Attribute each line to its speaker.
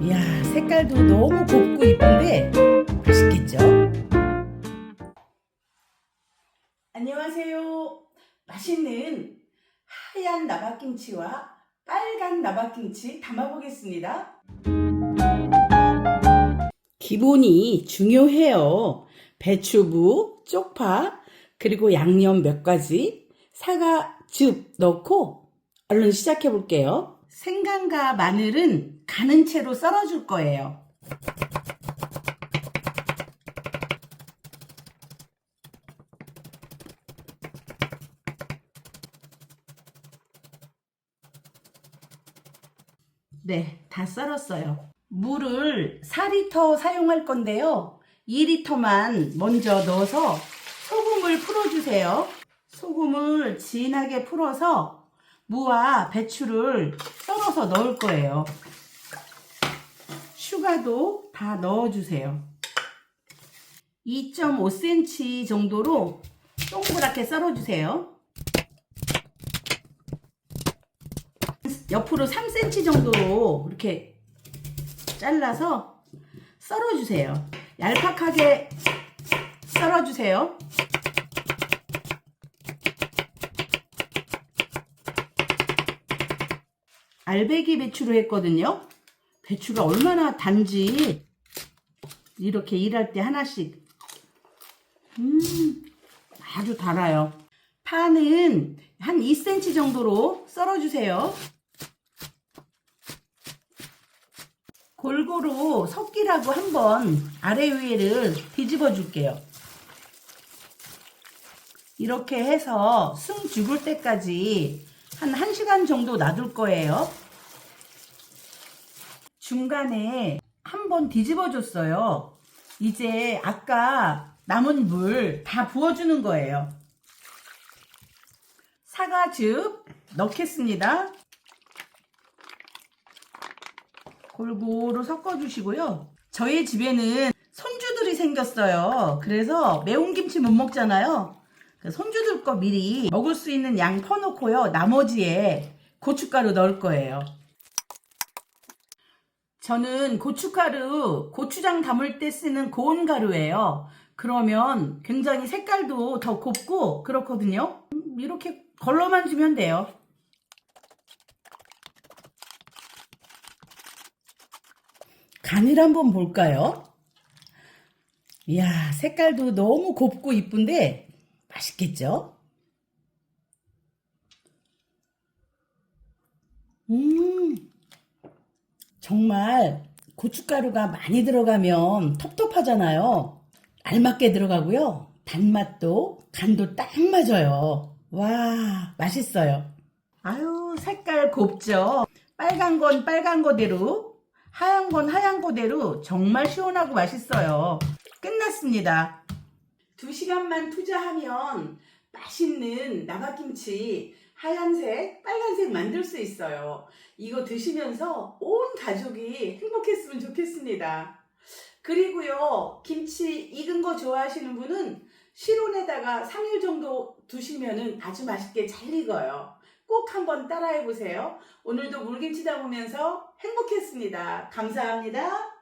Speaker 1: 이야, 색깔도 너무 곱고 이쁜데 맛있겠죠? 안녕하세요. 맛있는 하얀 나박김치와 빨간 나박김치 담아보겠습니다. 기본이 중요해요. 배추부, 쪽파, 그리고 양념 몇 가지, 사과즙 넣고 얼른 시작해 볼게요. 생강과 마늘은 가는 채로 썰어줄 거예요. 네, 다 썰었어요. 물을 4리터 사용할 건데요. 2리터만 먼저 넣어서 소금을 풀어주세요. 소금을 진하게 풀어서 무와 배추를 썰어서 넣을 거예요. 슈가도 다 넣어주세요. 2.5cm 정도로 동그랗게 썰어주세요. 옆으로 3cm 정도로 이렇게 잘라서 썰어주세요. 얄팍하게 썰어주세요. 알배기 배추로 했거든요. 배추가 얼마나 단지 이렇게 일할 때 하나씩 음 아주 달아요. 파는 한 2cm 정도로 썰어주세요. 골고루 섞이라고 한번 아래 위를 뒤집어 줄게요. 이렇게 해서 숨 죽을 때까지 한 1시간 정도 놔둘 거예요. 중간에 한번 뒤집어 줬어요. 이제 아까 남은 물 다 부어주는 거예요. 사과즙 넣겠습니다. 골고루 섞어주시고요. 저희 집에는 손주들이 생겼어요. 그래서 매운 김치 못 먹잖아요. 그 손주들 거 미리 먹을 수 있는 양 퍼놓고요. 나머지에 고춧가루 넣을 거예요. 저는 고춧가루, 고추장 담을 때 쓰는 고운 가루예요. 그러면 굉장히 색깔도 더 곱고 그렇거든요. 음, 이렇게 걸러만 주면 돼요. 간을 한번 볼까요? 이야, 색깔도 너무 곱고 이쁜데 맛있겠죠? 음, 정말 고춧가루가 많이 들어가면 텁텁하잖아요. 알맞게 들어가고요. 단맛도 간도 딱 맞아요. 와, 맛있어요. 아유, 색깔 곱죠? 빨간 건 빨간 거대로, 하얀 건 하얀 거대로 정말 시원하고 맛있어요. 끝났습니다. 두 시간만 투자하면 맛있는 나박김치 하얀색, 빨간색 만들 수 있어요. 이거 드시면서 온 가족이 행복했으면 좋겠습니다. 그리고요, 김치 익은 거 좋아하시는 분은 실온에다가 3일 정도 두시면은 아주 맛있게 잘 익어요. 꼭 한번 따라해 보세요. 오늘도 물김치 담으면서 행복했습니다. 감사합니다.